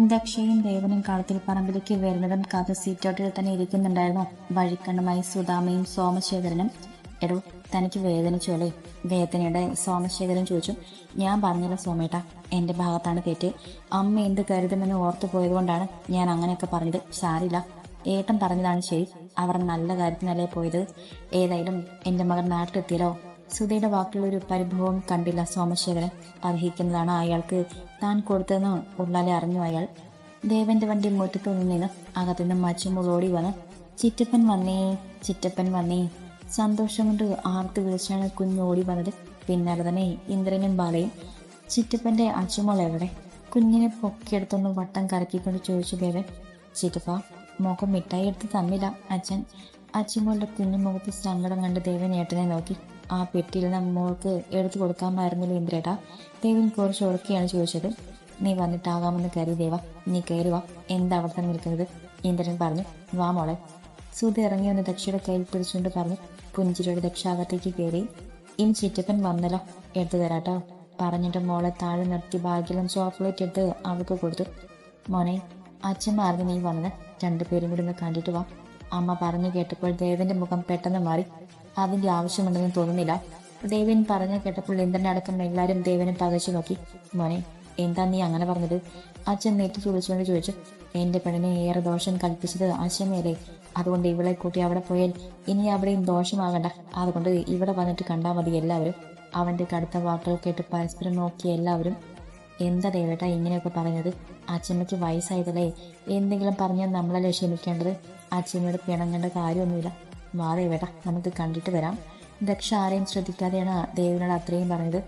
ദക്ഷയും ദേവനും കളത്തിൽ പറമ്പിലേക്ക് വരുന്നതും കാത്ത് സീറ്റോട്ടിൽ തന്നെ ഇരിക്കുന്നുണ്ടായിരുന്നു. വഴിക്കണ്ണുമായി സുധാമയും സോമശേഖരനും എടോ തനിക്ക് വേദനിച്ചോളേ വേദനയുടെ സോമശേഖരൻ ചോദിച്ചു ഞാൻ പറഞ്ഞില്ല സോമേട്ട എന്റെ ഭാഗത്താണ് തെറ്റ്. അമ്മ എന്ത് കരുതുമെന്ന് ഓർത്തു പോയതുകൊണ്ടാണ് ഞാൻ അങ്ങനെയൊക്കെ പറഞ്ഞത്. സാരില്ല ഏട്ടൻ പറഞ്ഞതാണ് ശരി. അവർ നല്ല കാര്യത്തിനല്ലേ പോയത്. ഏതായാലും എന്റെ മകൻ നാട്ടിലെത്തിയല്ലോ. സുധയുടെ വാക്കിലൊരു പരിഭവം കണ്ടില്ല സോമശേഖരൻ. അർഹിക്കുന്നതാണ് അയാൾക്ക് താൻ കൊടുത്തതെന്ന് ഉള്ളാലെ അറിഞ്ഞു അയാൾ. ദേവന്റെ വണ്ടി മുറ്റത്തു നിന്ന് അകത്തുനിന്ന് മച്ചുമ്പോൾ ഓടി വന്ന് ചിറ്റപ്പൻ വന്നേ ചിറ്റപ്പൻ വന്നേ. സന്തോഷം കൊണ്ട് ആർത്ത് വിളിച്ചാണ് കുഞ്ഞ് ഓടി വന്നത്. പിന്നാലെ തന്നെ ഇന്ദ്രനും ബാലയും ചിറ്റപ്പന്റെ അച്ചുമോൾ എവിടെ? കുഞ്ഞിനെ പൊക്കിയെടുത്തൊന്ന് വട്ടം കറക്കിക്കൊണ്ട് ചോദിച്ചു ദേവൻ. ചിറ്റപ്പ മുഖം മിഠായി എടുത്ത് തന്നില്ല അച്ഛൻ. അച്ചുമോളുടെ കുഞ്ഞു മുഖത്ത് സങ്കടം കണ്ട് ദേവൻ ഏട്ടനെ നോക്കി. ആ പെട്ടിയിൽ നിന്ന് മോൾക്ക് എടുത്തു കൊടുക്കാമായിരുന്നില്ല ഇന്ദ്രേട്ടാ. ദേവൻ കുറച്ച് ഉറക്കിയാണ് ചോദിച്ചത്. നീ വന്നിട്ടാകാമെന്ന് കരുതി ദേവ. നീ കയറുക എന്താ അവിടെ നിൽക്കുന്നത്? ഇന്ദ്രൻ പറഞ്ഞു വാ മോളെ. സുധ ഇറങ്ങി വന്ന് ദക്ഷയുടെ കയ്യിൽ പിടിച്ചുകൊണ്ട് പറഞ്ഞു പുഞ്ചിരിയുടെ ദക്ഷാകത്തേക്ക് കയറി. ഇനി ചിറ്റപ്പൻ വന്നല്ലോ. എടുത്തു തരാട്ടോ. പറഞ്ഞിട്ട് മോളെ താഴെ നിർത്തി ബാഗിലും ചോക്ലേറ്റ് എടുത്ത് അവൾക്ക് കൊടുത്തു. മോനെ അച്ഛന്മാർന്ന് നീ വന്നത്. രണ്ടുപേരും കൂടി ഒന്ന് കണ്ടിട്ട് വാ. അമ്മ പറഞ്ഞു കേട്ടപ്പോൾ ദേവന്റെ മുഖം പെട്ടെന്ന് മാറി. അതിന്റെ ആവശ്യമുണ്ടെന്ന് തോന്നുന്നില്ല. ദേവൻ പറഞ്ഞു കേട്ടപ്പോൾ ഇന്ദ്രന്റെ അടക്കം എല്ലാവരും ദേവനെ പകച്ചു നോക്കി. മോനെ എന്താ നീ അങ്ങനെ പറഞ്ഞത്? അച്ഛൻ നെറ്റി ചുളിച്ചുകൊണ്ട് ചോദിച്ചു. എന്റെ പെണ്ണിനെ ഏറെ ദോഷം കൽപ്പിച്ചത് അച്ഛമ്മയല്ലേ അതുകൊണ്ട് ഇവളെ കൂട്ടി അവിടെ പോയാൽ ഇനി അവിടെയും ദോഷമാകണ്ട. അതുകൊണ്ട് ഇവിടെ വന്നിട്ട് കണ്ടാൽ മതി എല്ലാവരും. അവന്റെ കടുത്ത വാക്കുകൾ കേട്ട് പരസ്പരം നോക്കിയ എല്ലാവരും എന്താ ദേവേട്ട ഇങ്ങനെയൊക്കെ പറഞ്ഞത്? അച്ഛമ്മയ്ക്ക് വയസ്സായതല്ലേ? എന്തെങ്കിലും പറഞ്ഞാൽ നമ്മളല്ലേ ക്ഷമിക്കേണ്ടത്? അച്ഛമ്മയോട് പിണങ്ങേണ്ട കാര്യമൊന്നുമില്ല. വാ വേടാ നമുക്ക് കണ്ടിട്ട് വരാം. ദക്ഷ ആരെയും ശ്രദ്ധിക്കാതെയാണ് ദേവിനോട് അത്രയും പറഞ്ഞത്.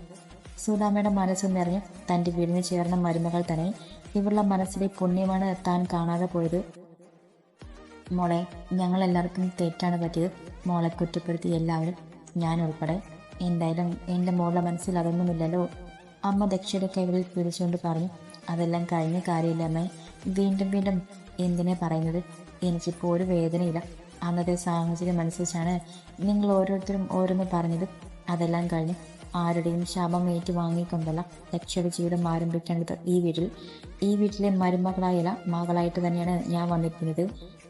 സുധാമയുടെ മനസ്സ് നിറഞ്ഞു തന്റെ വീടിന് ചേർന്ന മരുമകൾ തന്നെ ഇവരുടെ മനസ്സിലെ പുണ്യമാണ് താൻ കാണാതെ പോയത്. മോളെ ഞങ്ങൾ എല്ലാവർക്കും തെറ്റാണ് പറ്റിയത്. മോളെ കുറ്റപ്പെടുത്തി എല്ലാവരും ഞാൻ ഉൾപ്പെടെ. എന്തായാലും എന്റെ മോളുടെ മനസ്സിൽ അതൊന്നുമില്ലല്ലോ. അമ്മ ദക്ഷയുടെ കൈകളിൽ പിടിച്ചുകൊണ്ട് പറഞ്ഞു അതെല്ലാം കഴിഞ്ഞ കാര്യമില്ല അമ്മ? വീണ്ടും വീണ്ടും എന്തിനാ പറയുന്നത്? എനിക്കിപ്പോൾ ഒരു വേദനയില്ല. അന്നത്തെ സാഹചര്യം അനുസരിച്ചാണ് നിങ്ങൾ ഓരോരുത്തരും ഓരോന്ന് പറഞ്ഞത്. അതെല്ലാം കഴിഞ്ഞ് ആരുടെയും ശാപം ഏറ്റു വാങ്ങിക്കൊണ്ടല്ല ദക്ഷയുടെ ജീവിതം ആരംഭിക്കേണ്ടത് ഈ വീട്ടിൽ. ഈ വീട്ടിലെ മരുമകളായല്ല മകളായിട്ട് തന്നെയാണ് ഞാൻ വന്നിരിക്കുന്നത്.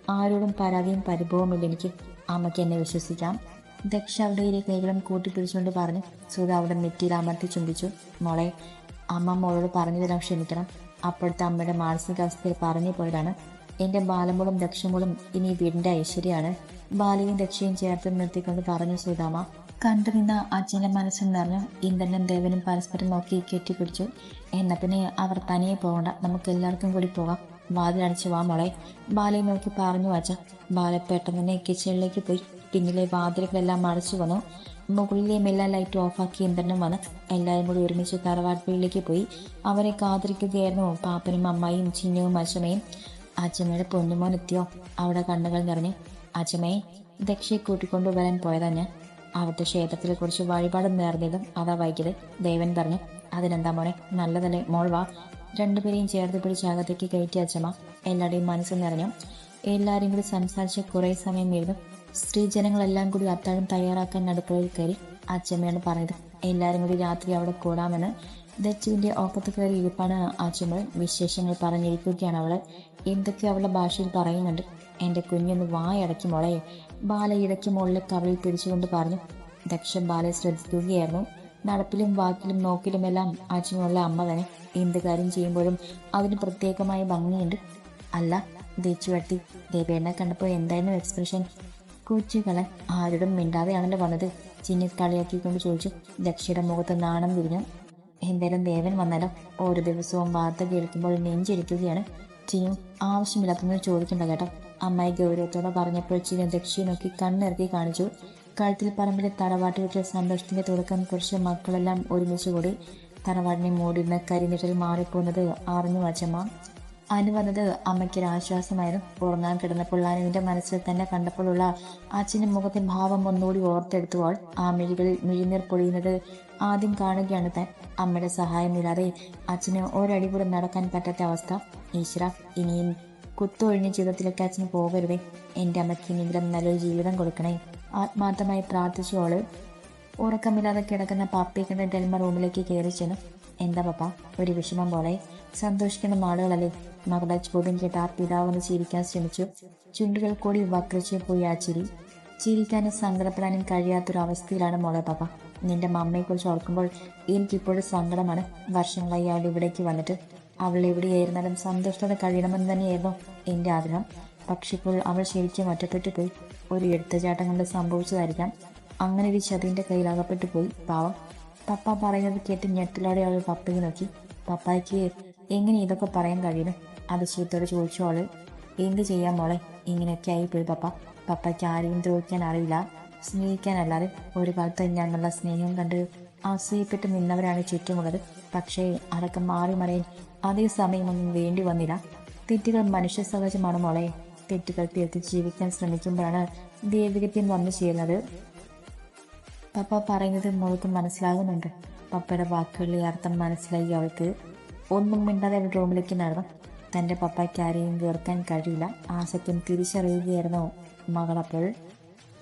ആരോടും പരാതിയും പരിഭവമില്ല എനിക്ക് അമ്മയ്ക്ക് എന്നെ വിശ്വസിക്കാം. ദക്ഷ അവിടെ ഇരു കൈകളും കൂട്ടിപ്പിടിച്ചുകൊണ്ട് പറഞ്ഞു സുധ അവിടെ നെറ്റിയിൽ അമർത്തി ചുംബിച്ചു. മോളെ അമ്മ മോളോട് പറഞ്ഞു തരാൻ ക്ഷമിക്കണം. അപ്പോഴത്തെ അമ്മയുടെ മാനസികാവസ്ഥയിൽ പറഞ്ഞു പോയതാണ് എന്റെ ബാലമോളും ദക്ഷമോളും ഇനി വീടിന്റെ ഐശ്വര്യമാണ്. ബാലയും ദക്ഷയും ചേർത്ത് നിർത്തിക്കൊണ്ട് പറഞ്ഞു സുധാമ കണ്ടു നിന്ന അച്ഛന്റെ മനസ്സിൽ നിറഞ്ഞു ഇന്ദ്രനും ദേവനും പരസ്പരം നോക്കി കെട്ടിപ്പിടിച്ചു. എന്നാ പിന്നെ അവർ തനിയെ പോകണ്ട. നമുക്ക് എല്ലാവർക്കും കൂടി പോകാം. വാതിലടിച്ച് വാ മോളെ. ബാലയെ നോക്കി പറഞ്ഞു വച്ച ബാല പെട്ടെന്ന് തന്നെ കിച്ചണിലേക്ക് പോയി. പിന്നിലെ വാതിലുകളെല്ലാം അടച്ചു വന്നു. മുകളിലെയും എല്ലാ ലൈറ്റും ഓഫാക്കി ഇന്ദ്രനും വന്ന് എല്ലാവരും കൂടി ഒരുമിച്ച് തറവാട്ടിലേക്ക് പോയി. അവരെ കാത്തിരിക്കുകയായിരുന്നു പാപ്പനും അമ്മായിയും ചിന്നവും അച്ഛമ്മയും അച്ഛമ്മയുടെ പൊന്നുമോൻ എത്തിയോ? അവിടെ കണ്ണുകൾ നിറഞ്ഞു അച്ഛമ്മയെ ദക്ഷയെ കൂട്ടിക്കൊണ്ടു വരാൻ പോയതാ ഞാൻ. അവിടുത്തെ ക്ഷേത്രത്തിലെ കുറിച്ച് വഴിപാട് നേർന്നതും അതാ വൈകിയത് ദേവൻ പറഞ്ഞു. അതിനെന്താ മോനെ നല്ലതല്ലേ. മോൾ വാ. രണ്ടുപേരെയും ചേർത്ത് പിടിച്ച് അകത്തേക്ക് കയറ്റി അച്ഛമ്മ എല്ലാവരുടെയും മനസ്സ് നിറഞ്ഞു. എല്ലാവരും കൂടി സംസാരിച്ച് കുറേ സമയം ഇരുന്നു. സ്ത്രീജനങ്ങളെല്ലാം കൂടി അത്താഴം തയ്യാറാക്കാൻ അടുക്കളയിൽ കയറി അച്ഛമ്മയാണ് പറഞ്ഞത് എല്ലാവരും കൂടി രാത്രി അവിടെ കൂടാമെന്ന് ദച്ചുവിന്റെ ഓപ്പത്ത് കയറി ഇരിപ്പാണ് അച്ഛമ്മ വിശേഷങ്ങൾ പറഞ്ഞിരിക്കുകയാണ് അവൾ എന്തൊക്കെ അവളുടെ ഭാഷയിൽ പറയുന്നുണ്ട്? എന്റെ കുഞ്ഞൊന്ന് വായടക്കി മോളെ. ബാല ഇടയ്ക്ക് മുകളിൽ കവിളിൽ പിടിച്ചുകൊണ്ട് പറഞ്ഞു ദക്ഷൻ ബാലയെ ശ്രദ്ധിക്കുകയായിരുന്നു. നടപ്പിലും വാക്കിലും നോക്കിലുമെല്ലാം അച്ഛനുള്ള അമ്മ തന്നെ. എന്ത് കാര്യം ചെയ്യുമ്പോഴും അതിന് പ്രത്യേകമായ ഭംഗിയുണ്ട്. അല്ല ദേച്ചു വട്ടി ദേവേണ്ണ കണ്ടപ്പോൾ എന്തായിരുന്നു എക്സ്പ്രഷൻ? കൊച്ചുകളെ ആരോടും മിണ്ടാതെയാണല്ലോ വന്നത്. ചിന്നി കളിയാക്കിക്കൊണ്ട് ചോദിച്ചു. ദക്ഷയുടെ മുഖത്ത് നാണം വിരിഞ്ഞു. എന്തായാലും ദേവൻ വന്നാലും ഓരോ ദിവസവും വാർത്ത കേൾക്കുമ്പോൾ നെഞ്ചിരിക്കുകയാണ്. ചിന്നു ആവശ്യമില്ലാത്തൊന്നും ചോദിക്കണ്ട കേട്ടോ. അമ്മായി ഗൗരവത്തോടെ പറഞ്ഞപ്പോൾ ചിന്നു ദക്ഷിണ നോക്കി കണ്ണിറക്കി കാണിച്ചു. കഴുത്തിൽ പറമ്പിലെ തറവാട്ട് വീട്ടിലെ സന്തോഷത്തിന്റെ തുടക്കം കുറിച്ച് മക്കളെല്ലാം ഒരുമിച്ച് കൂടി തറവാടിനെ മൂടിയിരുന്ന കരിനിഴൽ മാറിപ്പോകുന്നത് അറിഞ്ഞു വച്ചമ്മ അനു വന്നത് അമ്മയ്ക്കൊരു ആശ്വാസമായിരുന്നു. ഉറങ്ങാൻ കിടന്നപ്പോൾ അനുവിന്റെ മനസ്സിൽ തന്നെ കണ്ടപ്പോഴുള്ള അച്ഛന്റെ മുഖത്തെ ഭാവം ഒന്നുകൂടി ഓർത്തെടുത്തുവാൾ ആ മിഴികളിൽ മിഴിനീർ പൊഴിയുന്നത് ആദ്യം കാണുകയാണ് താൻ. അമ്മയുടെ സഹായമില്ലാതെ അച്ഛന് ഒരടി കൂടെ നടക്കാൻ പറ്റാത്ത അവസ്ഥ. ഈശ്വര ഇനിയും കുത്തൊഴിഞ്ഞ ജീവിതത്തിലേക്ക് അച്ഛന് പോകരുതേ. എന്റെ അമ്മയ്ക്ക് ഇനിയെങ്കിലും നല്ലൊരു ജീവിതം കൊടുക്കണേ. ആത്മാർത്ഥമായി പ്രാർത്ഥിച്ചോൾ ഉറക്കമില്ലാതെ കിടക്കുന്ന പപ്പയെ കണ്ട് ഡെൽമ റൂമിലേക്ക് കയറി ചെന്നു. എന്താ പപ്പ ഒരു വിഷമം പോലെ. സന്തോഷിക്കുന്ന നാളുകളല്ലേ. മകളുടെ ചോദ്യം കേട്ട് ആ പിതാവെന്ന് ചിരിക്കാൻ ശ്രമിച്ചു. ചുണ്ടുകൾ കൂടി വക്രിച്ചു പോയി ആ ചിരി. ചിരിക്കാനും സങ്കടപ്പെടാനും കഴിയാത്തൊരവസ്ഥയിലാണ് മോളെ പാപ്പ. നിന്റെ മമ്മയെക്കുറിച്ച് ഓർക്കുമ്പോൾ എനിക്കിപ്പോഴും സങ്കടമാണ്. വർഷങ്ങളായി അവൾ ഇവിടേക്ക് വന്നിട്ട് അവൾ എവിടെയായിരുന്നാലും സന്തോഷത്തോടെ കഴിയണമെന്ന് തന്നെയായിരുന്നു എന്റെ ആഗ്രഹം. പക്ഷെ ഇപ്പോൾ അവൾ ശരിക്കും ഒറ്റപ്പെട്ടു പോയി. ഒരു എടുത്തുചാട്ടം കൊണ്ട് സംഭവിച്ചതായിരിക്കാം. അങ്ങനെ ഒരു ചതിന്റെ കയ്യിൽ അകപ്പെട്ടു പോയി പാവം. പപ്പ പറയുന്നത് കേട്ട് ഞെട്ടിലോടെ അവൾ പപ്പയെ നോക്കി. പപ്പായ്ക്ക് എങ്ങനെ ഇതൊക്കെ പറയാൻ കഴിയുന്നു? അതിശയത്തോടെ ചോദിച്ചു അവൾ എന്ത് ചെയ്യാൻ മോളെ? ഇങ്ങനെയൊക്കെ ആയിപ്പോയി പപ്പ. പപ്പയ്ക്ക് ആരെയും ദ്രോഹിക്കാൻ അറിയില്ല സ്നേഹിക്കാനല്ലാതെ ഒരു കാലത്ത് ഞങ്ങളുടെ സ്നേഹം കണ്ട് അസൂയപ്പെട്ട് നിന്നവരാണ് ചുറ്റുമുള്ളത്. പക്ഷേ അതൊക്കെ മാറി മറിയാൻ അതേ സമയമൊന്നും വേണ്ടി വന്നില്ല. തെറ്റുകൾ മനുഷ്യ സഹജമാണ് മോളെ. തെറ്റുകൾ തീർത്ത് ജീവിക്കാൻ ശ്രമിക്കുമ്പോഴാണ് ദേവികത്യം വന്നു ചെയ്യുന്നത് പപ്പ പറയുന്നത് മോൾക്ക് മനസ്സിലാകുന്നുണ്ട്. പപ്പയുടെ വാക്കുകളിലെ അർത്ഥം മനസ്സിലായി അവൾക്ക്. ഒന്നും മിണ്ടാതെ അവൾ റൂമിലേക്ക് നടന്നു. തന്റെ പപ്പയ്ക്ക് ആരെയും വീർക്കാൻ കഴിയില്ല. ആ സത്യം തിരിച്ചറിയുകയായിരുന്നു. മകളപ്പോൾ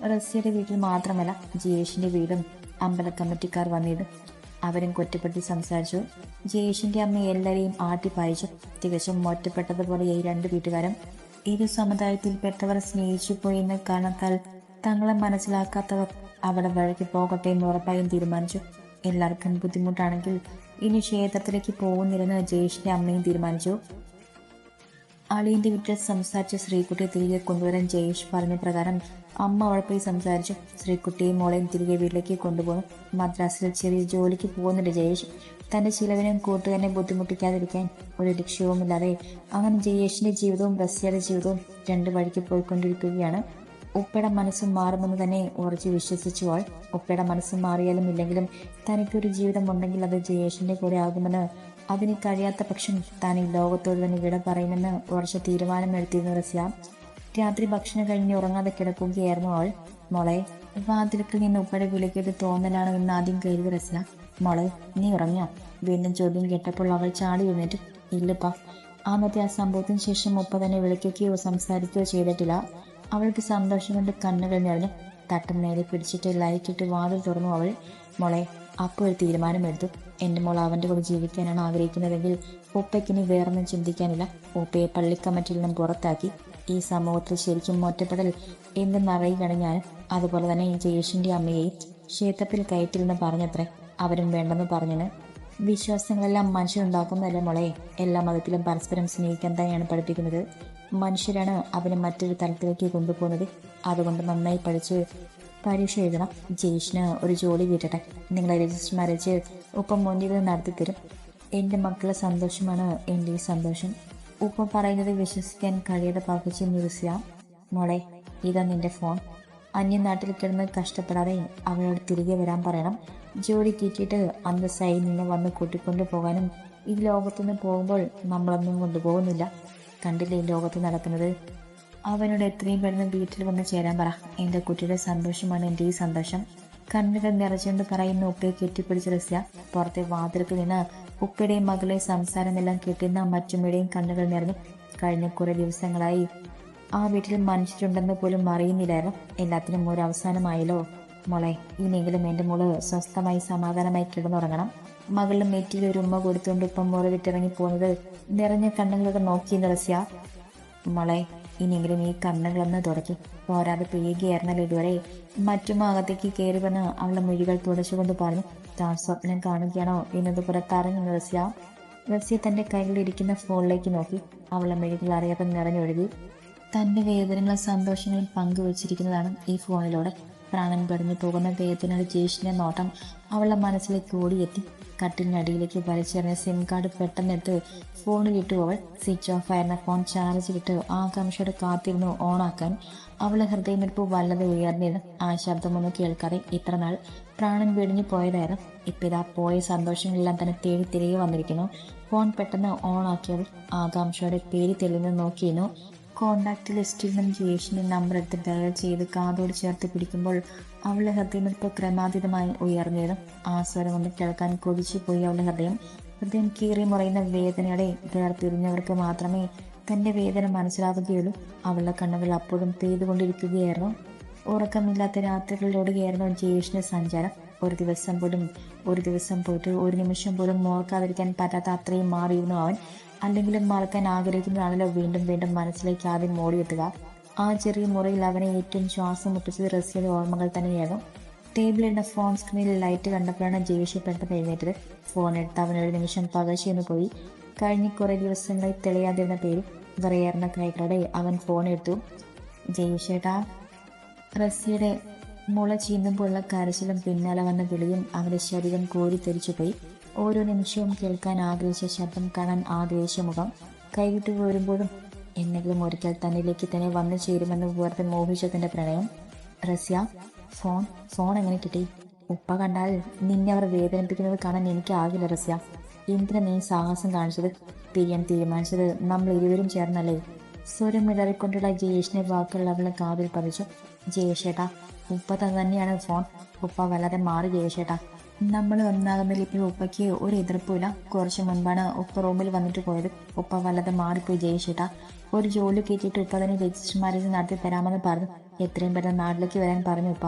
റസിയുടെ വീട്ടിൽ മാത്രമല്ല ജയേഷിന്റെ വീടും അമ്പല കമ്മിറ്റിക്കാർ വന്നിരുന്നു. അവരും കുറ്റപ്പെടുത്തി സംസാരിച്ചു. ജയേഷിന്റെ അമ്മ എല്ലാവരെയും ആട്ടിപ്പായിച്ചു തികച്ചും ഒറ്റപ്പെട്ടതുപോലെ ഈ രണ്ട് വീട്ടുകാരും ഇരു സമുദായത്തിൽപ്പെട്ടവർ സ്നേഹിച്ചു പോയെന്ന കാരണത്താൽ തങ്ങളെ മനസ്സിലാക്കാത്തവർ അവിടെ വഴിക്ക് പോകട്ടെ എന്ന് ഉറപ്പായും തീരുമാനിച്ചു. എല്ലാവർക്കും ബുദ്ധിമുട്ടാണെങ്കിൽ ഇനി ക്ഷേത്രത്തിലേക്ക് പോകുന്നില്ലെന്ന് ജയേഷിന്റെ അമ്മയും തീരുമാനിച്ചു. അളിയന്റെ വീട്ടിൽ സംസാരിച്ച ശ്രീകുട്ടിയെ തിരികെ കൊണ്ടുവരാൻ ജയേഷ് പറഞ്ഞ പ്രകാരം അമ്മ അവളെ പോയി സംസാരിച്ചു മോളെയും തിരികെ വീട്ടിലേക്ക് കൊണ്ടുപോകും മദ്രാസിൽ ചെറിയ ജോലിക്ക് പോകുന്നുണ്ട് ജയേഷ്. തന്റെ ചിലവിനും കൂട്ടുകാരനെ ബുദ്ധിമുട്ടിക്കാതിരിക്കാൻ ഒരു ലക്ഷ്യവുമില്ലാതെ അങ്ങനെ ജയേഷിന്റെ ജീവിതവും റസ്യയുടെ ജീവിതവും രണ്ട് വഴിക്ക് പോയിക്കൊണ്ടിരിക്കുകയാണ്. ഉപ്പയുടെ മനസ്സ് മാറുമെന്ന് തന്നെ ഉറച്ചു വിശ്വസിച്ചു ആൾ ഉപ്പയുടെ മനസ്സും മാറിയാലും ഇല്ലെങ്കിലും തനിക്കൊരു ജീവിതം ഉണ്ടെങ്കിൽ അത് ജയേഷിന്റെ കൂടെ ആകുമെന്ന് അതിന് കഴിയാത്ത പക്ഷം താൻ ഈ ലോകത്തോട് തന്നെ വിട പറയുമെന്ന് ഉറച്ച തീരുമാനമെടുത്തിരുന്നു റസ്യ. രാത്രി ഭക്ഷണം കഴിഞ്ഞ് ഉറങ്ങാതെ കിടക്കുകയായിരുന്നു അവൾ. മോളെ വാതിലക്കിൽ നിന്ന് ഉപ്പയുടെ വിളിക്കത് തോന്നലാണ് എന്ന് ആദ്യം കരുതി റസ്യ. മോളെ നീ ഉറങ്ങിയോ വീണ്ടും ചോദ്യം കേട്ടപ്പോൾ അവൾ ചാടി എഴുന്നേറ്റ്. ഇല്ലപ്പാ. അന്നത്തെ ആ സംഭവത്തിന് ശേഷം ഉപ്പ തന്നെ വിളിക്കുകയോ സംസാരിക്കുകയോ ചെയ്തിട്ടില്ല. അവൾക്ക് സന്തോഷം കൊണ്ട് കണ്ണുകൾ നിറഞ്ഞു. തട്ടം നേരെ പിടിച്ചിട്ട് ലൈറ്റിട്ട് വാതിൽ തുറന്നു അവൾ. മോളെ അപ്പോൾ ഒരു തീരുമാനമെടുത്തു. എന്റെ മോൾ അവന്റെ കൂടെ ജീവിക്കാനാണ് ആഗ്രഹിക്കുന്നതെങ്കിൽ ഉപ്പയ്ക്കിനി വേറൊന്നും ചിന്തിക്കാനില്ല. ഉപ്പയെ പള്ളിക്കമ്മറ്റിൽ നിന്നും പുറത്താക്കി ഈ സമൂഹത്തിൽ ശരിക്കും ഒറ്റപ്പെടൽ എന്തെന്നറിയുകയാണ് ഞാൻ. അതുപോലെ തന്നെ ഈ ജയേഷിന്റെ അമ്മയെയും ക്ഷേത്രത്തിൽ കയറ്റില്ലെന്ന് പറഞ്ഞത്രേ അവരും വേണ്ടെന്ന് പറഞ്ഞതിന് വിശ്വാസങ്ങളെല്ലാം മനുഷ്യരുണ്ടാക്കുന്നതല്ല മോളെ? എല്ലാ മതത്തിലും പരസ്പരം സ്നേഹിക്കാൻ തന്നെയാണ് പഠിപ്പിക്കുന്നത്. മനുഷ്യരാണ് അവനെ മറ്റൊരു തലത്തിലേക്ക് കൊണ്ടുപോകുന്നത്. അതുകൊണ്ട് നന്നായി പഠിച്ച് പരീക്ഷ എഴുതണം. ജയേഷിന് ഒരു ജോലി കിട്ടട്ടെ. നിങ്ങളെ രജിസ്റ്റർ മാരേജ് ഒപ്പം മോന്റെ നടത്തി തരും. എന്റെ മക്കളെ സന്തോഷമാണ് എന്റെ ഈ സന്തോഷം. ഉപ്പ പറയുന്നത് വിശ്വസിക്കാൻ കഴിയാതെ പാകിച്ച് മ്യൂസിയ മോളെ ഇതാ നിന്റെ ഫോൺ. അന്യനാട്ടിൽ കിടന്ന് കഷ്ടപ്പെടാതെ അവളോട് തിരികെ വരാൻ പറയണം. ജോലി കിട്ടിയിട്ട് അന്തസ്സായി നിന്നെ വന്ന് കൂട്ടിക്കൊണ്ടു പോകാനും ഈ ലോകത്തുനിന്ന് പോകുമ്പോൾ നമ്മളൊന്നും കൊണ്ടുപോകുന്നില്ല. കണ്ടില്ലേ ഈ ലോകത്ത് നടക്കുന്നത്? അവനോട് എത്രയും പെട്ടെന്ന് വീട്ടിൽ വന്ന് ചേരാൻ പറ. എന്റെ കുട്ടിയുടെ സന്തോഷമാണ് എന്റെ ഈ സന്തോഷം. കണ്ണുകൾ നിറച്ചുകൊണ്ട് പറയുന്ന ഉപ്പയെ കെട്ടിപ്പിടിച്ച റസ്യ പുറത്തെ വാതിൽക്ക് നിന്ന് ഉപ്പയുടെയും മകളുടെയും സംസാരമെല്ലാം കേട്ടിരുന്ന മറ്റുമ്മയുടെയും കണ്ണുകൾ നിറഞ്ഞു. കഴിഞ്ഞ കുറെ ദിവസങ്ങളായി ആ വീട്ടിൽ മനുഷ്യരുണ്ടെന്ന് പോലും അറിയുന്നില്ലായിരുന്നു. എല്ലാത്തിനും ഒരു അവസാനമായല്ലോ. മോളെ ഇനിയെങ്കിലും എന്റെ മോൾ സ്വസ്ഥമായി സമാധാനമായി കിടന്നുറങ്ങണം. മകളുടെ നെറ്റിയിൽ ഒരു ഉമ്മ കൊടുത്തുകൊണ്ട് ഇപ്പം മുറ വിട്ടിറങ്ങി പോകുന്നത് നിറഞ്ഞ കണ്ണുകളൊക്കെ നോക്കി നിറസ്യ മോളെ ഇനിയെങ്കിലും ഈ കണ്ണുകളൊന്ന് തുടക്കി പോരാതെ പെയ്യുകയായിരുന്നല്ലോ ഇതുവരെ. മറ്റു ഭാഗത്തേക്ക് കയറി വന്ന് അവളുടെ മൊഴികൾ തുടച്ചുകൊണ്ട് പറഞ്ഞു താൻ സ്വപ്നം കാണുകയാണോ? എന്നത് പുറത്തറിഞ്ഞു റസ്യ റസ്യ തന്റെ കയ്യിലിരിക്കുന്ന ഫോണിലേക്ക് നോക്കി അവളുടെ മെഴുകൾ അറിയാതെ നിറഞ്ഞൊഴുകി. തന്റെ വേദനകളും സന്തോഷങ്ങളും പങ്കുവച്ചിരിക്കുന്നതാണ് ഈ ഫോണിലൂടെ. പ്രാണൻ പെടഞ്ഞു പോകുന്ന വേദനയുടെ ജേഷിന്റെ നോട്ടം അവളുടെ മനസ്സിലേക്ക് ഓടിയെത്തി. കട്ടിലിനടിയിലേക്ക് വലിച്ചെറിഞ്ഞ സിം കാർഡ് പെട്ടെന്നെടുത്ത് ഫോണിലിട്ടു. അവൾ സ്വിച്ച് ഓഫ് ആയിരുന്ന ഫോൺ ചാർജിലിട്ട് ആകാംക്ഷയോടെ കാത്തിരുന്നു ഓണാക്കാൻ. അവളുടെ ഹൃദയമിടിപ്പ് വല്ലത് ഉയർന്നിരുന്നു. ആ ശബ്ദമൊന്നും കേൾക്കാതെ ഇത്ര നാൾ പ്രാണൻ വെടിഞ്ഞു പോയതായിരുന്നു. ഇപ്പിതാ പോയ സന്തോഷങ്ങളെല്ലാം തന്നെ തേടി തിരികെ വന്നിരിക്കുന്നു. ഫോൺ പെട്ടെന്ന് ഓണാക്കിയവൾ ആകാംക്ഷയോടെ പേര് തെളിഞ്ഞു നോക്കിയിരുന്നു. കോണ്ടാക്ട് ലിസ്റ്റിൽ നിന്നും ജയേഷിന്റെ നമ്പർ എടുത്ത് ഡയൽ ചെയ്ത് കാതോട് ചേർത്ത് പിടിക്കുമ്പോൾ അവളുടെ ഹൃദയമിടിപ്പ് ക്രമാതീതമായി ഉയർന്നിരുന്നു ആ സ്വരം ഒന്ന് കേൾക്കാൻ കൊതിച്ചു പോയി അവളുടെ ഹൃദയം. ഹൃദയം കീറി മുറയുന്ന വേദനയുടെ വേർപിരിഞ്ഞവർക്ക് മാത്രമേ തന്റെ വേദന മനസ്സിലാവുകയുള്ളൂ. അവളുടെ കണ്ണുകൾ അപ്പോഴും പെയ്തുകൊണ്ടിരിക്കുകയായിരുന്നു ഉറക്കമില്ലാത്ത രാത്രികളിലൂടെയായിരുന്നു ജയേഷിന്റെ സഞ്ചാരം. ഒരു ദിവസം പോലും ഒരു ദിവസം പോയിട്ട് ഒരു നിമിഷം പോലും ഓർക്കാതിരിക്കാൻ പറ്റാത്ത അത്രയും മാറിയിരുന്നു അവൻ. അല്ലെങ്കിലും മറക്കാൻ ആഗ്രഹിക്കുന്നതാണല്ലോ വീണ്ടും വീണ്ടും മനസ്സിലേക്ക് ആദ്യം ഓടിയെത്തുക ആ ചെറിയ മുറിയിൽ അവനെ ഏറ്റവും ശ്വാസം മുട്ടിച്ചത് റസിയുടെ ഓർമ്മകൾ തന്നെയാകും. ടേബിളിന്റെ ഫോൺ സ്ക്രീനിൽ ലൈറ്റ് കണ്ടപ്പോഴാണ് ജയേഷ് പെട്ടെന്ന് എഴുന്നേറ്റത്. ഫോൺ എടുത്ത് അവൻ ഒരു നിമിഷം പകശിന്ന് പോയി. കഴിഞ്ഞ കുറേ ദിവസങ്ങളിൽ തെളിയാതിരുന്ന പേര് വിറയേറുന്ന കൈകളോടെ അവൻ ഫോൺ എടുത്തു. ജയേഷേട്ടാ റസിയുടെ മുള ചീന്തുമ്പോഴുള്ള കരച്ചിലും പിന്നാലെ വന്ന വിളിയും അവന്റെ ശരീരം കോരിത്തെരിച്ചുപോയി ഓരോ നിമിഷവും കേൾക്കാൻ ആഗ്രഹിച്ച ശബ്ദം കാണാൻ ആഗ്രഹിച്ച മുഖം കൈവിട്ടു പോരുമ്പോഴും എന്നെങ്കിലും ഒരിക്കൽ തന്നിലേക്ക് തന്നെ വന്നു ചേരുമെന്ന് വെറുതെ മോഹിച്ചതിന്റെ പ്രണയം. റസ്യ ഫോൺ ഫോൺ എങ്ങനെ കിട്ടി? ഉപ്പ കണ്ടാൽ നിന്നെ അവർ വേദനിപ്പിക്കുന്നത് കാണാൻ എനിക്കാകില്ല റസ്യ. എന്തിനാ നീ സാഹസം കാണിച്ചത്? പിരിയാൻ തീരുമാനിച്ചത് നമ്മൾ ഇരുവരും ചേർന്നല്ലേ? സ്വരം ഇടറിക്കൊണ്ടുള്ള ജയേഷിന്റെ വാക്കുകൾ അവളെ കാതിൽ പതിച്ചു. ജയേഷേട്ടാ ഉപ്പ തന്നെയാണ് ഫോൺ. ഉപ്പ വളരെ മാറി ജയേഷേട്ടാ. നമ്മൾ ഒന്നാകുന്നതിൽ ഇപ്പോൾ ഉപ്പയ്ക്ക് ഒരു എതിർപ്പില്ല കുറച്ച് മുൻപാണ് ഉപ്പ റൂമിൽ വന്നിട്ട് പോയത്. ഉപ്പ വല്ലതെ മാറിപ്പോയി ജയിച്ചിട്ട ഒരു ജോലി കയറ്റിയിട്ട് ഉപ്പ തന്നെ രജിസ്റ്റർ മാരേജ് നടത്തി തരാമെന്ന് പറഞ്ഞു. എത്രയും പെട്ടെന്ന് നാട്ടിലേക്ക് വരാൻ പറഞ്ഞു ഉപ്പ.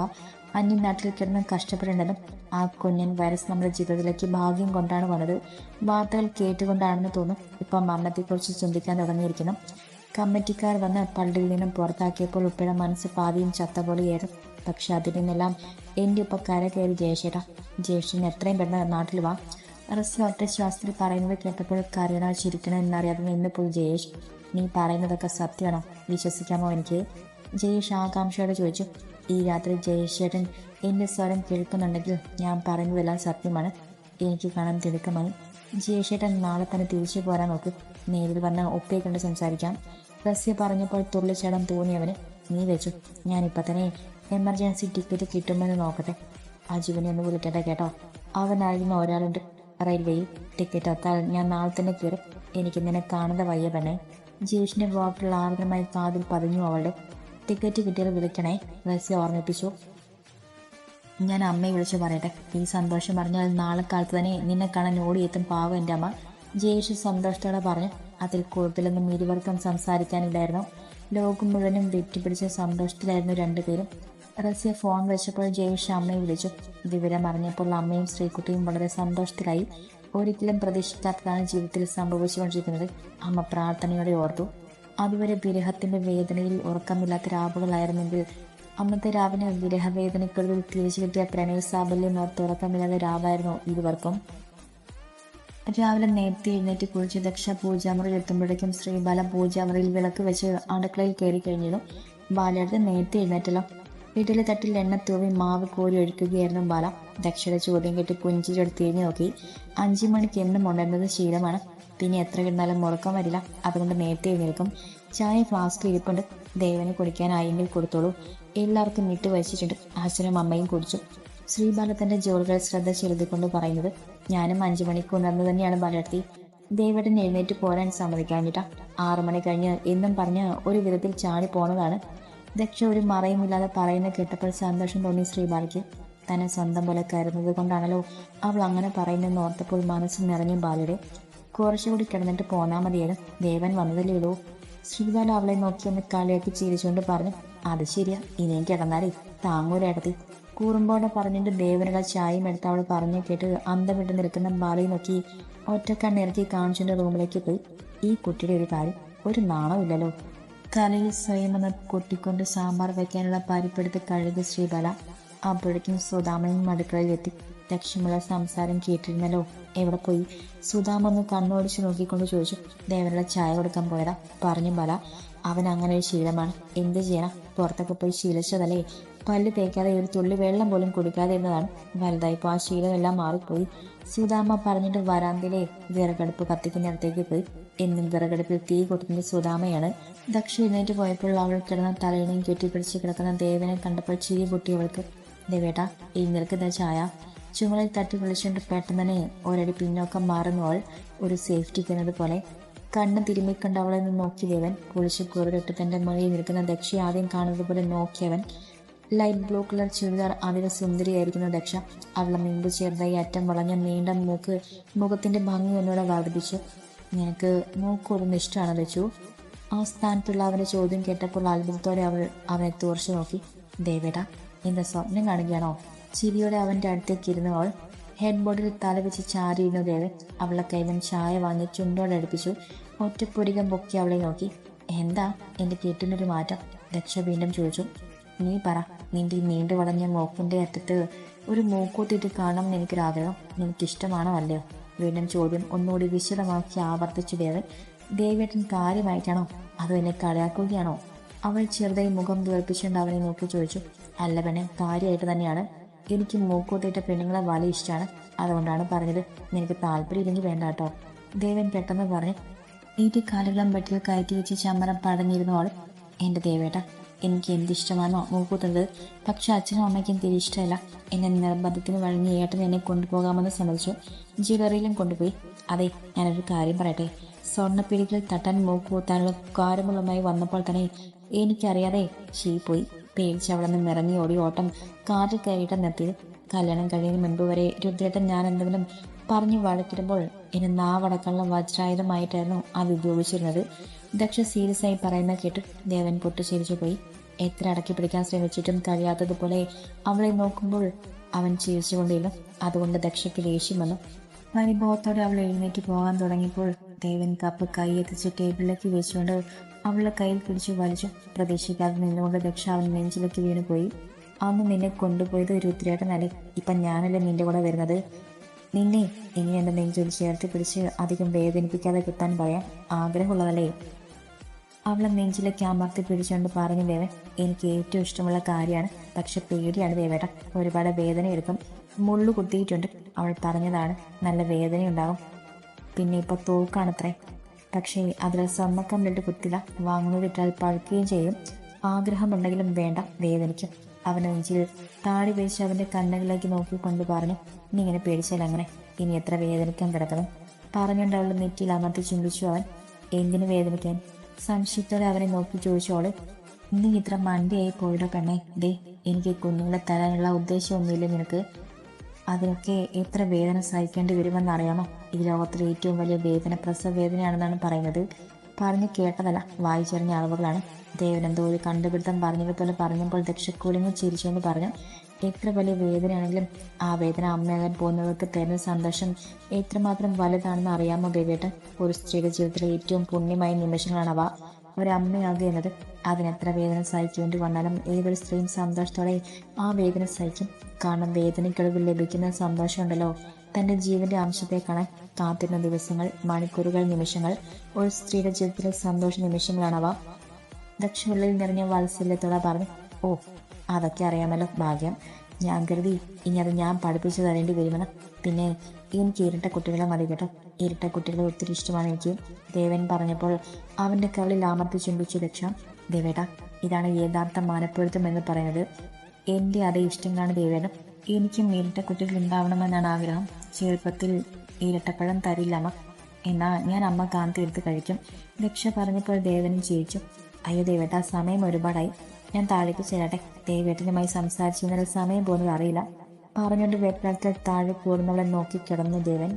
അന്യ നാട്ടിൽ കിടന്ന് കഷ്ടപ്പെടേണ്ടതും ആ കുഞ്ഞൻ വൈറസ് നമ്മുടെ ജീവിതത്തിലേക്ക് ഭാഗ്യം കൊണ്ടാണ് വന്നത്. വാർത്തകൾ കേട്ടുകൊണ്ടാണെന്ന് തോന്നും. ഇപ്പം മരണത്തെക്കുറിച്ച് ചിന്തിക്കാൻ തുടങ്ങിയിരിക്കുന്നു. കമ്മിറ്റിക്കാർ വന്ന് പള്ളിയിൽ നിന്നും പുറത്താക്കിയപ്പോൾ ഉപ്പയുടെ മനസ്സ് പാതിയും ചത്ത പോലെയായിരുന്നു. പക്ഷെ അതിൽ നിന്നെല്ലാം എന്റെ ഒപ്പം കര കയറി ജയശേട്ടാ ജയേഷിന് എത്രയും പെട്ടെന്ന് നാട്ടിൽ വാ. റസ് ഒറ്റ പറയുന്നത് കേട്ടപ്പോൾ കരയണോ ചിരിക്കണം എന്നറിയാതെ നിന്ന് പോയി ജയേഷ് നീ പറയുന്നതൊക്കെ സത്യമാണോ? വിശ്വസിക്കാമോ എനിക്ക്? ജയേഷ് ആകാംക്ഷയോടെ ചോദിച്ചു ഈ രാത്രി ജയേഷ് ചേട്ടൻ എന്റെ സ്വരം കേൾക്കുന്നുണ്ടെങ്കിൽ ഞാൻ പറയുന്നതെല്ലാം സത്യമാണ്. എനിക്ക് കാണാൻ തിടുക്കമായി ജയേഷേട്ടൻ നാളെ തന്നെ തിരിച്ചു പോരാൻ നോക്ക്. നേരിൽ വന്ന് ഒപ്പയെ കണ്ട് സംസാരിക്കാം. റസ്യ പറഞ്ഞപ്പോൾ തുള്ളിച്ചേടം തോന്നിയവന് നീ വെച്ചു. ഞാനിപ്പോൾ തന്നെ എമർജൻസി ടിക്കറ്റ് കിട്ടുമെന്ന് നോക്കട്ടെ. അജുവിനെ ഒന്ന് വിളിക്കട്ടെ കേട്ടോ. അവനായിരുന്ന ഒരാളുണ്ട്. റെയിൽവേയിൽ ടിക്കറ്റ് എത്താൻ ഞാൻ നാളെ തന്നെ കയറും. എനിക്ക് നിന്നെ കാണുന്ന വയ്യ പെണ്ണെ. ജയേഷിന്റെ വാക്കുകൾ ആർദ്രമായി കാതിൽ പതിഞ്ഞു അവളുടെ. ടിക്കറ്റ് കിട്ടിയത് വിളിക്കണേ. റസി ഓർമ്മിപ്പിച്ചു. ഞാൻ അമ്മയെ വിളിച്ചു പറയട്ടെ. ഈ സന്തോഷം പറഞ്ഞാൽ നാളെ കാലത്ത് തന്നെ നിന്നെ കാണാൻ ഓടിയെത്തും പാവം എന്റെ അമ്മ. ജയേഷ് സന്തോഷത്തോടെ പറഞ്ഞു. അതിൽ കൂടുതലൊന്നും ഇരുവർക്കും സംസാരിക്കാനില്ലായിരുന്നു. ലോകം മുഴുവനും വെറ്റിപ്പിടിച്ച സന്തോഷത്തിലായിരുന്നു രണ്ടുപേരും. റസ്യ ഫോൺ വെച്ചപ്പോൾ ജയേഷ് അമ്മയെ വിളിച്ചു. വിവരം അറിഞ്ഞപ്പോൾ അമ്മയും ശ്രീകുട്ടിയും വളരെ സന്തോഷത്തിലായി. ഒരിക്കലും പ്രതീക്ഷിക്കാത്തതാണ് ജീവിതത്തിൽ സംഭവിച്ചുകൊണ്ടിരിക്കുന്നത്. അമ്മ പ്രാർത്ഥനയോടെ ഓർത്തു. അതുവരെ വിരഹത്തിന്റെ വേദനയിൽ ഉറക്കമില്ലാത്ത രാവുകളായിരുന്നെങ്കിൽ അന്നത്തെ രാവിനെ വിരഹവേദനയ്ക്കൊടുവിൽ തിരിച്ചു കിട്ടിയ പ്രണയ സാബല്യം ഓർത്തുറക്കമില്ലാത്ത രാവായിരുന്നു ഇരുവർക്കും. രാവിലെ നേരത്തെ എഴുന്നേറ്റ് കുളിച്ച് ദക്ഷ പൂജാമുറിയിൽ എത്തുമ്പോഴേക്കും ശ്രീബാല പൂജാമുറിയിൽ വിളക്ക് വെച്ച് അടുക്കളയിൽ കയറി കഴിഞ്ഞിരുന്നു ബാലയുടെ നേരത്തെ എഴുന്നേറ്റല്ലോ. ഇഡലി തട്ടിൽ എണ്ണ തൂവി മാവ് കോരി ഒഴിക്കുകയായിരുന്നു ബാല. ദക്ഷയുടെ ചോദ്യം കേട്ട് പുഞ്ചിരെടുത്ത് തിരിഞ്ഞു നോക്കി. അഞ്ചു മണിക്ക് എന്നും ഉണരുന്നത് ശീലമാണ്. പിന്നെ എത്ര കിടന്നാലും മുറക്കം വരില്ല. അതുകൊണ്ട് നേരത്തെ എഴുന്നേൽക്കും. ചായ ഫ്ലാസ്കിൽ ഇരിപ്പുണ്ട്. ദേവന് കുടിക്കാനായെങ്കിൽ കൊടുത്തോളൂ. എല്ലാവർക്കും ഇട്ട് വെച്ചിട്ടുണ്ട് അച്ഛനും അമ്മയും കുടിച്ചു. ശ്രീബാല തന്റെ ജോലികൾ ശ്രദ്ധ ചെലുത്തിക്കൊണ്ട് പറയുന്നത് ഞാനും അഞ്ചു മണിക്ക് ഉണർന്നു തന്നെയാണ് ബാലർത്തി ദേവടൻ എഴുന്നേറ്റ് പോരാൻ സമ്മതിക്കാഞ്ഞിട്ടാ. ആറു മണി കഴിഞ്ഞ് എന്നും പറഞ്ഞ് ഒരു വിധത്തിൽ ചാടി പോണതാണ്. ദക്ഷ ഒരു മറയുമില്ലാതെ പറയുന്ന കേട്ടപ്പോൾ സന്തോഷം തോന്നി ശ്രീബാലയ്ക്ക്. തന്നെ സ്വന്തം പോലെ കരുതുന്നത് കൊണ്ടാണല്ലോ അവൾ അങ്ങനെ പറയുന്നെന്ന് ഓർത്തപ്പോൾ മനസ്സ് നിറഞ്ഞു ബാലയുടെ. കുറച്ചുകൂടി കിടന്നിട്ട് പോന്നാ മതിയായിരുന്നു. ദേവൻ വന്നതല്ലേ ഉള്ളൂ. ശ്രീബാല അവളെ നോക്കി ഒന്ന് കളിയാക്കി ചിരിച്ചുകൊണ്ട് പറഞ്ഞു അത് ശരിയാ. ഇനിയും കിടന്നാലേ. താങ്ങൂരേടത്തി കൂറുമ്പോടെ പറഞ്ഞിട്ട് ദേവനുള്ള ചായയും എടുത്ത് അവൾ പറഞ്ഞു കേട്ട് അന്തം വിട്ട് നിൽക്കുന്ന ബാലയെ നോക്കി ഒറ്റക്കണ്ണിറക്കി കാണിച്ചിട്ട് റൂമിലേക്ക് പോയി. ഈ കുട്ടിയുടെ ഒരു കാര്യം ഒരു നാണമില്ലല്ലോ തലയിൽ സ്വയം ഒന്ന് കൊട്ടിക്കൊണ്ട് സാമ്പാർ വയ്ക്കാനുള്ള പരിപ്പെടുത്ത് കഴുകി ശ്രീബല അപ്പോഴേക്കും സുധാമനും അടുക്കളയിലെത്തി. ലക്ഷ്യമുള്ള സംസാരം കേട്ടിരുന്നല്ലോ. എവിടെ പോയി? സുധാമ ഒന്ന് കണ്ണോടിച്ച് നോക്കിക്കൊണ്ട് ചോദിച്ചു. ദേവനുള്ള ചായ കൊടുക്കാൻ പോയതാ. പറഞ്ഞു ബല അവൻ അങ്ങനെ ഒരു ശീലമാണ്. എന്ത് ചെയ്യണം? പുറത്തൊക്കെ പോയി ശീലിച്ചതല്ലേ? പല്ല് തേക്കാതെ ഒരു തുള്ളി വെള്ളം പോലും കുടിക്കാതെ ഇരുന്നതാണ്. വലുതായിപ്പോൾ ആ ശീലമെല്ലാം മാറിപ്പോയി. സുധാമ പറഞ്ഞിട്ട് വരാന്തിലെ വിറകടുപ്പ് കത്തിക്കുന്നിടത്തേക്ക് പോയി. എന്നും വിറകടുപ്പിൽ തീ കൊട്ടുന്ന സുധാമയാണ് ദക്ഷ എഴുന്നേറ്റ് പോയപ്പോൾ അവൾ കിടന്ന തലയിനെയും കെട്ടിപ്പിടിച്ച് കിടക്കുന്ന ദേവനെ കണ്ടപ്പോൾ ചിരി പൊട്ടിയവൾക്ക് ദേവേട്ട ഈ നിൽക്കുന്ന ചായ. ചുമലിൽ തട്ടി വിളിച്ചുകൊണ്ട് പെട്ടെന്ന് ഒരടി പിന്നോക്കം മാറുന്നവൾ ഒരു സേഫ്റ്റി എന്നത് പോലെ കണ്ണ് തിരുമ്മിക്കൊണ്ട് അവളെ നിന്ന് നോക്കി ദേവൻ. കുളിച്ച് കുറുതിട്ട് തന്റെ മുകളിൽ നിൽക്കുന്ന ദക്ഷ ആദ്യം കാണുന്നത് പോലെ നോക്കിയവൻ. ലൈറ്റ് ബ്ലൂ കളർ ചുരിദാർ അതിന് സുന്ദരിയായിരിക്കുന്ന ദക്ഷ. അവളെ മുമ്പ് ചേർത്തായി അറ്റം വളഞ്ഞ നീണ്ട മൂക്ക് മുഖത്തിന്റെ ഭംഗി ഒന്നുകൂടെ വർദ്ധിപ്പിച്ചു നിനക്ക് മൂക്കൊടുന്ന ഇഷ്ടമാണ് ലച്ചു ആ സ്ഥാനത്തുള്ള അവന്റെ ചോദ്യം കേട്ടപ്പോൾ അത്ഭുതത്തോടെ അവൾ അവനെ തുറച്ചു നോക്കി. ദേവേട എന്താ സ്വപ്നം കാണുകയാണോ? ചിരിയോടെ അവന്റെ അടുത്തേക്ക് ഇരുന്ന് അവൾ ഹെഡ് ബോർഡിൽ തല വെച്ച് ചാരിയിരുന്നു ദേവൻ. അവളെ നിന്ന് ചായ വാങ്ങി ചുണ്ടോടെ അടുപ്പിച്ചു. ഒറ്റപ്പൊരികം പൊക്കി അവളെ നോക്കി. എന്താ? എന്റെ കെട്ടിനൊരു മാറ്റം? ദക്ഷ വീണ്ടും ചോദിച്ചു. നീ പറ. നിന്റെ നീണ്ടു വളഞ്ഞ മൂക്കിന്റെ അറ്റത്ത് ഒരു മൂക്കൂത്തിട്ട് കാണണം എന്ന് എനിക്കൊരാഗ്രഹം. നിനക്കിഷ്ടമാണോ അല്ലയോ? വീണ്ടും ചോദ്യം ഒന്നുകൂടി വിശദമാക്കി ആവർത്തിച്ചു ദേവൻ ദേവേട്ടൻ കാര്യമായിട്ടാണോ? അതോ എന്നെ കളിയാക്കുകയാണോ? അവൾ ചെറുതായി മുഖം വീർപ്പിച്ചുകൊണ്ട് അവനെ നോക്കി ചോദിച്ചു. അല്ല പെണ്ണെ കാര്യമായിട്ട് തന്നെയാണ്. എനിക്ക് മൂക്കൂത്തിയിട്ട പെണ്ണുങ്ങളെ വലിയ ഇഷ്ടമാണ്. അതുകൊണ്ടാണ് പറഞ്ഞത്. നിനക്ക് താല്പര്യമില്ലെങ്കിൽ വേണ്ട കേട്ടോ. ദേവൻ പെട്ടെന്ന് പറഞ്ഞു ഈറ്റി കാലുകളും വെട്ടിൽ കയറ്റി വെച്ച് ചമ്മരം പടഞ്ഞിരുന്നു അവൾ. എന്റെ ദേവേട്ട എനിക്ക് എന്തിഷ്ടമാണോ നോക്കുന്നത് പക്ഷെ അച്ഛനും അമ്മയ്ക്കും തീരെ ഇഷ്ടമല്ല. എന്നെ നിർബന്ധത്തിന് വഴങ്ങി ഏട്ടൻ എന്നെ കൊണ്ടുപോകാമെന്ന് സമ്മതിച്ചു. ജ്വല്ലറിയിലും കൊണ്ടുപോയി. അതെ ഞാനൊരു കാര്യം പറയട്ടെ. സ്വർണപ്പിടികൾ തട്ടാൻ മൂക്കുകൂത്താനുള്ള കാരമുള്ളമായി വന്നപ്പോൾ തന്നെ എനിക്കറിയാതെ ഷീ പോയി. പേടിച്ച് അവിടെ നിന്ന് ഇറങ്ങി ഓടി ഓട്ടം കാറിൽ കയറിയിട്ട് നിർത്തിയത് കല്യാണം കഴിയുന്ന മുൻപ് വരെ രുദ്രേട്ടൻ ഞാൻ എന്തെങ്കിലും പറഞ്ഞു വഴക്കിടുമ്പോൾ എന്നെ നാവടക്കമുള്ള വജ്രായുധമായിട്ടായിരുന്നു അത് ഉപയോഗിച്ചിരുന്നത്. ദക്ഷ സീരിയസ് ആയി പറയുന്ന കേട്ട് ദേവൻ പൊട്ടിച്ചിരിച്ചു പോയി. എത്ര അടക്കി പിടിക്കാൻ ശ്രമിച്ചിട്ടും കഴിയാത്തതുപോലെ അവളെ നോക്കുമ്പോൾ അവൻ ചിരിച്ചുകൊണ്ടിരുന്നു. അതുകൊണ്ട് ദക്ഷയ്ക്ക് ദേഷ്യം വന്നു. പരിഭവത്തോടെ അവൾ എഴുന്നേറ്റ് പോകാൻ തുടങ്ങിയപ്പോൾ ദേവൻ കപ്പ് കൈ എത്തിച്ച് ടേബിളിലേക്ക് വെച്ചുകൊണ്ട് അവളുടെ കയ്യിൽ പിടിച്ചു വലിച്ചു. പ്രതീക്ഷിക്കാതെ നിന്നുകൊണ്ട് ദക്ഷ അവൻ നെഞ്ചിലേക്ക് വീണുപോയി. അന്ന് നിന്നെ കൊണ്ടുപോയത് രുദ്രേട്ടനല്ലേ ഇപ്പം ഞാനല്ലേ നിന്റെ കൂടെ വരുന്നത്? നിന്നെ ഇനി എന്റെ നെഞ്ചിൽ ചേർത്ത് പിടിച്ച് അധികം വേദനിപ്പിക്കാതെ കിട്ടാൻ പറയാൻ ആഗ്രഹമുള്ളതല്ലേ? അവളെ നെഞ്ചിലേക്ക് അമർത്തി പിടിച്ചുകൊണ്ട് പറഞ്ഞു ദേവൻ എനിക്ക് ഏറ്റവും ഇഷ്ടമുള്ള കാര്യമാണ്. പക്ഷെ പേടിയാണ് ദേവേട്ട. ഒരുപാട് വേദന എടുക്കും. മുള്ളു കുത്തിയിട്ടുണ്ട്. അവൾ പറഞ്ഞതാണ് നല്ല വേദനയുണ്ടാകും പിന്നെ ഇപ്പോൾ തോക്കാണത്രേ പക്ഷേ അതിൽ സ്വർണക്കമ്പിലിട്ട് കുത്തില്ല. വാങ്ങുന്നതിട്ടാൽ പഴുക്കുകയും ചെയ്യും. ആഗ്രഹമുണ്ടെങ്കിലും വേണ്ട വേദനിക്കും. അവൻ നെഞ്ചിൽ താടി വെച്ച് അവന്റെ കണ്ണുകളിലേക്ക് നോക്കിക്കൊണ്ട് പറഞ്ഞു നീ ഇങ്ങനെ പേടിച്ചാൽ അങ്ങനെ ഇനി എത്ര വേദനിക്കാൻ കിടക്കണം? പറഞ്ഞുകൊണ്ട് അവളുടെ നെറ്റിയിൽ അമർത്തി ചുംബിച്ചു അവൻ. എന്തിനു വേദനിക്കാൻ? സംശയത്തോടെ അവനെ നോക്കി ചോദിച്ചോൾ. നീ ഇത്ര മണ്ടിയായി പോയിടോ പെണ്ണെ. ദേ എനിക്ക് കുഞ്ഞുങ്ങളെ തരാനുള്ള ഉദ്ദേശമൊന്നുമില്ല നിനക്ക്. അതിനൊക്കെ എത്ര വേദന സഹിക്കേണ്ടി വരുമെന്നറിയാമോ ഈ ലോകത്തിലെ ഏറ്റവും വലിയ വേദന പ്രസവ വേദനയാണെന്നാണ് പറയുന്നത്. പറഞ്ഞു കേട്ടതല്ല. വായിച്ചറിഞ്ഞ അളവുകളാണ്. ദേവനെന്തോ ഒരു കണ്ടുപിടുത്തം പറഞ്ഞതുപോലെ പറഞ്ഞപ്പോൾ ദക്ഷക്കൂലിങ്ങ് ചിരിച്ചുകൊണ്ട് പറഞ്ഞു. എത്ര വലിയ വേദനയാണെങ്കിലും ആ വേദന അമ്മയാകാൻ പോകുന്നവർക്ക് തരുന്ന സന്തോഷം എത്രമാത്രം വലുതാണെന്ന് അറിയാമോ ദേവേട്ടൻ ഒരു സ്ത്രീയുടെ ജീവിതത്തിലെ ഏറ്റവും പുണ്യമായ നിമിഷങ്ങളാണ് അവ ഒരമ്മയാകുക എന്നത്. അതിനെത്ര വേദന സഹിക്കേണ്ടി വന്നാലും ഏതൊരു സ്ത്രീയും സന്തോഷത്തോടെ ആ വേദന സഹിക്കും. കാരണം വേദനയ്ക്കൊടുവിൽ ലഭിക്കുന്ന സന്തോഷമുണ്ടല്ലോ തന്റെ ജീവന്റെ അംശത്തെ കാണാൻ കാത്തിരുന്ന ദിവസങ്ങൾ മണിക്കൂറുകൾ നിമിഷങ്ങൾ. ഒരു സ്ത്രീയുടെ ജീവിതത്തിലെ സന്തോഷ നിമിഷങ്ങളാണവ ദക്ഷിണുള്ളിൽ നിറഞ്ഞ വാത്സല്യത്തോടെ പറഞ്ഞു ഓ അതൊക്കെ അറിയാമല്ലോ ഭാഗ്യം. ഞാൻ കരുതി ഇനി അത് ഞാൻ പഠിപ്പിച്ചു തരേണ്ടി വരുമെന്ന്. പിന്നെ എനിക്ക് ഇരട്ട കുട്ടികളെ മതി കേട്ടോ. ഇരട്ട കുട്ടികളെ ഒത്തിരി ഇഷ്ടമാണ് എനിക്ക്. ദേവൻ പറഞ്ഞപ്പോൾ അവന്റെ കവളിൽ ആമർത്തി ചുംബിച്ചു ലക്ഷ ദേവേട്ട ഇതാണ് യഥാർത്ഥ മാനപ്പൊരുത്തം എന്ന് പറയുന്നത്. എന്റെ അതേ ഇഷ്ടങ്ങളാണ് ദേവേട എനിക്കും ഇരട്ട കുട്ടികൾ ഉണ്ടാവണമെന്നാണ് ആഗ്രഹം. ചെറുപ്പത്തിൽ ഇരട്ടപ്പഴം തരില്ല അമ്മ. എന്നാ ഞാൻ അമ്മ കാന്തി എടുത്ത് കഴിക്കും. ലക്ഷ പറഞ്ഞപ്പോൾ ദേവനും ചിരിച്ചു. അയ്യോ ദേവേട്ട സമയം ഒരുപാടായി. ഞാൻ താഴേക്ക് ചെല്ലട്ടെ. ദേവേട്ടനുമായി സംസാരിച്ചു ഇന്നലെ സമയം പോകുന്നത് അറിയില്ല. പറഞ്ഞുകൊണ്ട് വെപ്രാളത്തിൽ താഴെ കൂടുന്നവളെ നോക്കി കിടന്നു ദേവൻ.